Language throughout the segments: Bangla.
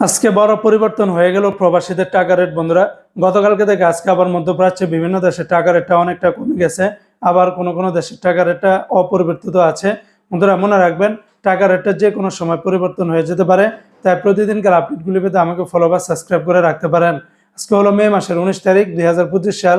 আজকে বড় পরিবর্তন হয়ে গেল প্রবাসীদের টাকা রেট, বন্ধুরা। গতকালকে থেকে আজকে আবার মধ্যপ্রাচ্যে বিভিন্ন দেশের টাকা রেটটা অনেকটা কমে গেছে। আবার কোনো কোনো দেশের টাকা রেটটা অপরিবর্তিত আছে। বন্ধুরা, মনে রাখবেন, টাকা রেটটা যে কোনো সময় পরিবর্তন হয়ে যেতে পারে। তাই প্রতিদিনকার আপডেটগুলি পেতে আমাকে ফলো বা সাবস্ক্রাইব করে রাখতে পারেন। আজকে হলো মে মাসের উনিশ তারিখ, দুই হাজার পঁচিশ সাল,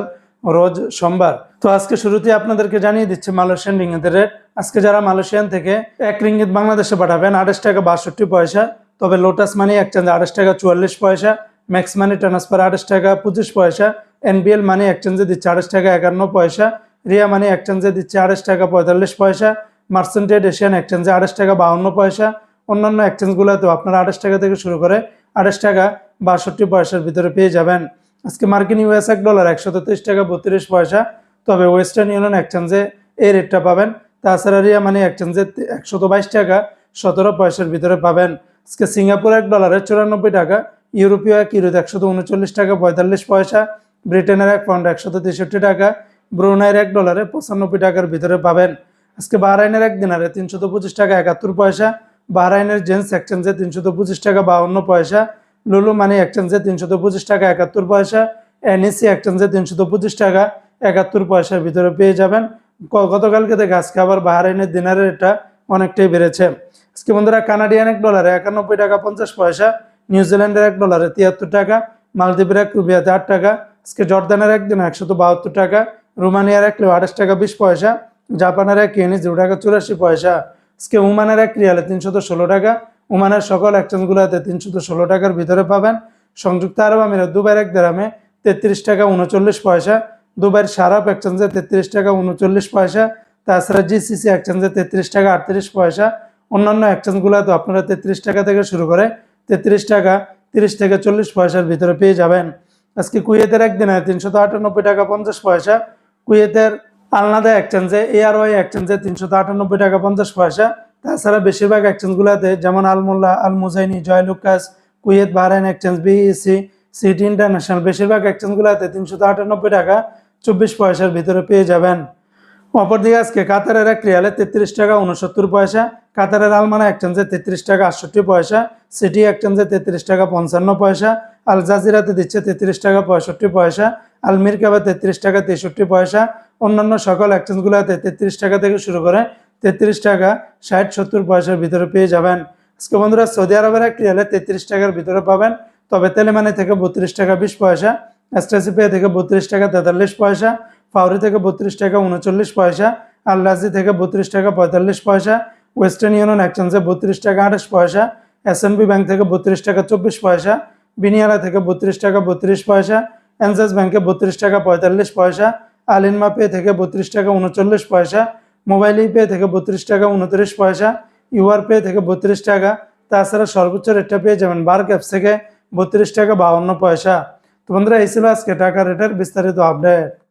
রোজ সোমবার। তো আজকে শুরুতে আপনাদেরকে জানিয়ে দিচ্ছে মালয়েশিয়ান রিঙ্গিতের রেট। আজকে যারা মালয়েশিয়ান থেকে এক রিঙ্গিত বাংলাদেশে পাঠাবেন, আঠাশ টাকা বাষট্টি পয়সা। তবে লোটাস মানি এক্সচেঞ্জে আঠাশ টাকা চুয়াল্লিশ পয়সা ম্যাক্স মানি ট্রান্সফার আঠাশ টাকা পঁচিশ পয়সা এনবিএল মানি এক্সচেঞ্জে দিচ্ছে আঠাশ টাকা একান্ন পয়সা, রিয়া মানি এক্সচেঞ্জে দিচ্ছে আঠাশ টাকা পঁয়তাল্লিশ পয়সা মার্সেন্টেড এশিয়ান এক্সচেঞ্জে আঠাশ টাকা বাউন্ন পয়সা, অন্যান্য এক্সচেঞ্জগুলোতেও আপনারা আঠাশ টাকা থেকে শুরু করে আঠাশ টাকা বাষট্টি পয়সার ভিতরে পেয়ে যাবেন। আজকে মার্কিন ইউএস এক ডলার একশো তেত্রিশ টাকা বত্রিশ পয়সা, তবে ওয়েস্টার্ন ইউনিয়ন এক্সচেঞ্জে এই রেটটা পাবেন। তাছাড়া রিয়া মানি এক্সচেঞ্জে একশত টাকা সতেরো পয়সার ভিতরে পাবেন। আজকে সিঙ্গাপুর এক ডলারে চুরানব্বই টাকা, ইউরোপীয় এক ইউরোতে একশত উনচল্লিশ টাকা, পঁয়তাল্লিশ পয়সা, ব্রিটেনের এক পাউন্ড একশত তেষট্টি টাকা, ব্রুনাইয়ের এক ডলারে পঁচানব্বই টাকার ভিতরে পাবেন। আজকে বাহরাইনের এক দিনারে তিনশত পঁচিশ টাকা, একাত্তর পয়সা, বাহরাইনের জেন্স এক্সচেঞ্জে তিনশত পঁচিশ টাকা, বাউন্ন পয়সা, লুলু মানি এক্সচেঞ্জে তিনশত পঁচিশ টাকা, একাত্তর পয়সা এনএসি এক্সচেঞ্জে তিনশত পঁচিশ টাকা, একাত্তর পয়সার ভিতরে পেয়ে যাবেন। গতকালকে থেকে আজকে আবার বাহরাইনের দিনারের এটা অনেকটাই বেড়েছে। আজকে বন্ধুরা কানাডিয়ান এক ডলারে একানব্বই টাকা পঞ্চাশ পয়সা নিউজিল্যান্ডের এক ডলারে তিয়াত্তর টাকা, মালদ্বীপের এক রুপিয়াতে আট টাকা, আজকে জর্দানের এক দিন একশত বাহাত্তর টাকা, রোমানিয়ার এক লিও আঠাশ টাকা বিশ পয়সা, জাপানের এক ইয়েনি জিরো টাকা চুরাশি পয়সা, আজকে উমানের এক রিয়ালে তিনশত ষোলো টাকা উমানের সকল এক্সচেঞ্জগুলোতে তিনশত ষোলো টাকার ভিতরে পাবেন। সংযুক্ত আরব আমিরাত, দুবাইয়ের এক দেরামে তেত্রিশ টাকা উনচল্লিশ পয়সা, দুবাইয়ের সারাপ এক্সচেঞ্জে তেত্রিশ টাকা উনচল্লিশ পয়সা, তাছাড়া জিসিসি এক্সচেঞ্জে তেত্রিশ টাকা আটত্রিশ পয়সা অন্যান্য এক্সচেঞ্জগুলোতে আপনারা তেত্রিশ টাকা থেকে শুরু করে তেত্রিশ টাকা, তিরিশ থেকে চল্লিশ পয়সার ভিতরে পেয়ে যাবেন। আজকে কুয়েতের একদিনে তিনশত আটানব্বই টাকা পঞ্চাশ পয়সা, কুয়েতের আলনাদা এক্সচেঞ্জে এআরওয়াই এক্সচেঞ্জে তিনশত আটানব্বই টাকা পঞ্চাশ পয়সা। তাছাড়া বেশিরভাগ এক্সচেঞ্জগুলোতে যেমন Almulla Al Muzaini Joyalukkas Kuwait Bahrain exchange BEC City International, বেশিরভাগ এক্সচেঞ্জগুলোতে তিনশত আটানব্বই টাকা চব্বিশ পয়সার ভিতরে পেয়ে যাবেন। অপরদিকে আজকে কাতারের এক রিয়ালে তেত্রিশ টাকা উনসত্তর পয়সা, কাতারের আলমানা এক্সচেঞ্জে তেত্রিশ টাকা আটষট্টি পয়সা, সিটি এক্সচেঞ্জে তেত্রিশ টাকা পঞ্চান্ন পয়সা, আল জাজিরাতে দিচ্ছে তেত্রিশ টাকা পঁয়ষট্টি পয়সা, আল মিরকাবে তেত্রিশ টাকা তেষট্টি পয়সা, অন্যান্য সকল এক্সচেঞ্জগুলোতে তেত্রিশ টাকা থেকে শুরু করে তেত্রিশ টাকা ষাট সত্তর পয়সার ভিতরে পেয়ে যাবেন। আজকে বন্ধুরা, সৌদি আরবের এক রিয়ালে তেত্রিশ টাকার ভিতরে পাবেন, তবে তেলেমানি থেকে বত্রিশ টাকা বিশ পয়সা এসটিসিপে থেকে বত্রিশ টাকা তেতাল্লিশ পয়সা ফাউরি থেকে বত্রিশ টাকা উনচল্লিশ পয়সা আল্লাজি থেকে বত্রিশ টাকা পঁয়তাল্লিশ পয়সা ওয়েস্টার্ন ইউনিয়ন এক্সচেঞ্জে বত্রিশ টাকা আঠাশ পয়সা এসএনবি ব্যাংক থেকে বত্রিশ টাকা চব্বিশ পয়সা, বিনিয়ালা থেকে বত্রিশ টাকা বত্রিশ পয়সা এনসেস ব্যাংকে বত্রিশ টাকা পঁয়তাল্লিশ পয়সা আলিনমা পে থেকে বত্রিশ টাকা উনচল্লিশ পয়সা মোবাইল পে থেকে বত্রিশ টাকা উনত্রিশ পয়সা ইউআর পে থেকে বত্রিশ টাকা, তাছাড়া সর্বোচ্চ রেটটা পেয়ে যাবেন বার্ক অ্যাপস থেকে বত্রিশ টাকা বাউন্ন পয়সা। তো বন্ধুরা, এই ছিল আজকে টাকা রেটের বিস্তারিত আপডেট